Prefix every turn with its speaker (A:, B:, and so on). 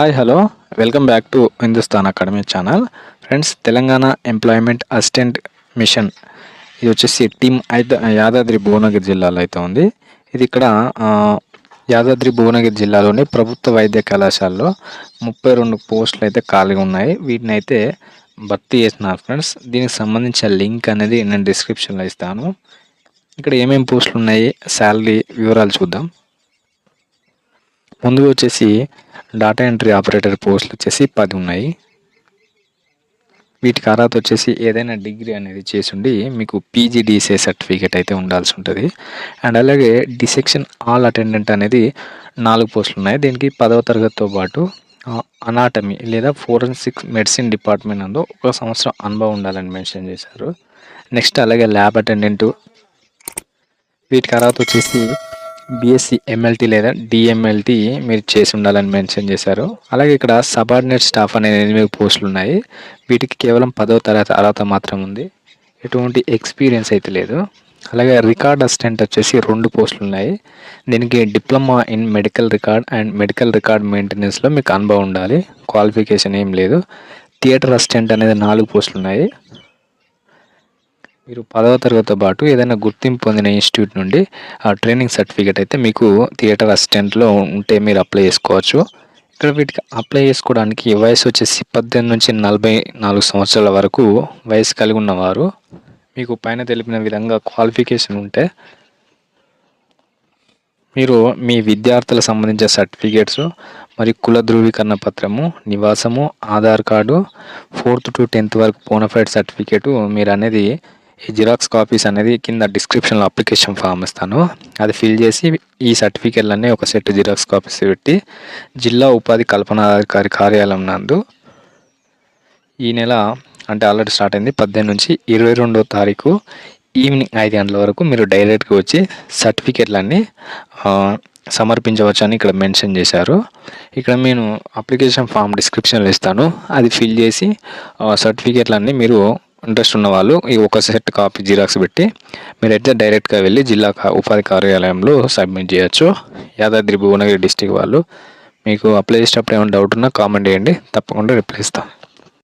A: Hi hello welcome back to Hindustan academy channel friends Telangana employment assistant mission ఇది వచ్చేసి team అయితే యాదాద్రి భువనగిరి జిల్లాలో అయితే ఉంది. ఇది ఇక్కడ యాదాద్రి భువనగిరి జిల్లాలోని ప్రభుత్వ వైద్య కళాశాలలో ముప్పై రెండు పోస్టులు అయితే ఖాళీగా ఉన్నాయి. వీటిని అయితే భర్తీ చేస్తున్నారు ఫ్రెండ్స్ దీనికి సంబంధించిన లింక్ అనేది నేను డిస్క్రిప్షన్లో ఇస్తాను. ఇక్కడ ఏమేమి పోస్టులు ఉన్నాయి శాలరీ వివరాలు చూద్దాం. ముందుగా వచ్చేసి డాటా ఎంట్రీ ఆపరేటర్ పోస్టులు వచ్చేసి పది ఉన్నాయి. వీటికి అర్హత వచ్చేసి ఏదైనా డిగ్రీ అనేది చేసి ఉండి మీకు పీజీడీసీ సర్టిఫికేట్ అయితే ఉండాల్సి ఉంటుంది. అండ్ అలాగే డిసెక్షన్ ఆల్ అటెండెంట్ అనేది నాలుగు పోస్టులు ఉన్నాయి. దీనికి పదవ తరగతితో పాటు అనాటమీ లేదా ఫోరెన్సిక్ మెడిసిన్ డిపార్ట్మెంట్ నందు ఒక సంవత్సరం అనుభవం ఉండాలని మెన్షన్ చేశారు. నెక్స్ట్ అలాగే ల్యాబ్ అటెండెంట్ వీటికి అర్హత వచ్చేసి బీఎస్సీ ఎంఎల్టీ లేదా డిఎంఎల్టీ మీరు చేసి ఉండాలని మెన్షన్ చేశారు. అలాగే ఇక్కడ సబార్డినేట్ స్టాఫ్ అనే ఎనిమిది పోస్టులు ఉన్నాయి. వీటికి కేవలం పదో తరగతి అర్హత మాత్రం ఉంది. ఎటువంటి ఎక్స్పీరియన్స్ అయితే లేదు. అలాగే రికార్డ్ అసిస్టెంట్ వచ్చేసి రెండు పోస్టులు ఉన్నాయి. దీనికి diploma in medical record and medical record మెయింటెనెన్స్లో మీకు అనుభవం ఉండాలి. క్వాలిఫికేషన్ ఏం లేదు. థియేటర్ అసిస్టెంట్ అనేది నాలుగు పోస్టులు ఉన్నాయి. మీరు పదవ తరగతితో పాటు ఏదైనా గుర్తింపు పొందిన ఇన్స్టిట్యూట్ నుండి ఆ ట్రైనింగ్ సర్టిఫికేట్ అయితే మీకు థియేటర్ అసిస్టెంట్లో ఉంటే మీరు అప్లై చేసుకోవచ్చు. ఇక్కడ వీటికి అప్లై చేసుకోవడానికి వయసు వచ్చేసి పద్దెనిమిది నుంచి నలభై నాలుగు సంవత్సరాల వరకు వయసు కలిగి ఉన్నవారు మీకు పైన తెలిపిన విధంగా క్వాలిఫికేషన్ ఉంటే మీరు మీ విద్యార్థులకు సంబంధించిన సర్టిఫికేట్స్ మరియు కుల ధృవీకరణ పత్రము నివాసము Aadhaar card fourth to tenth వరకు బోనఫైడ్ సర్టిఫికేటు మీరు అనేది ఈ జిరాక్స్ కాపీస్ అనేది కింద డిస్క్రిప్షన్లో అప్లికేషన్ ఫామ్ ఇస్తాను. అది ఫిల్ చేసి ఈ సర్టిఫికేట్లన్నీ ఒక సెట్ జిరాక్స్ కాపీస్ పెట్టి జిల్లా ఉపాధి కల్పనాధికారి కార్యాలయం నందు ఈ నెల అంటే ఆల్రెడీ స్టార్ట్ అయింది పద్దెనిమిది నుంచి ఇరవై రెండో తారీఖు ఈవినింగ్ ఐదు గంటల వరకు మీరు డైరెక్ట్గా వచ్చి సర్టిఫికేట్లన్నీ సమర్పించవచ్చు అని ఇక్కడ మెన్షన్ చేశారు. ఇక్కడ నేను అప్లికేషన్ ఫామ్ డిస్క్రిప్షన్లో ఇస్తాను. అది ఫిల్ చేసి ఆ, సర్టిఫికేట్లన్నీ మీరు ఇంట్రెస్ట్ ఉన్న వాళ్ళు ఈ ఒక సెట్ కాపీ జిరాక్స్ పెట్టి మీరు అయితే డైరెక్ట్గా వెళ్ళి జిల్లా కా- ఉపాధి కార్యాలయంలో సబ్మిట్ చేయొచ్చు. యాదాద్రి భువనగిరి డిస్టిక్ వాళ్ళు. మీకు అప్లై చేసేటప్పుడు ఏమైనా డౌట్ ఉన్నా కామెంట్ చేయండి. తప్పకుండా రిప్లై ఇస్తాం.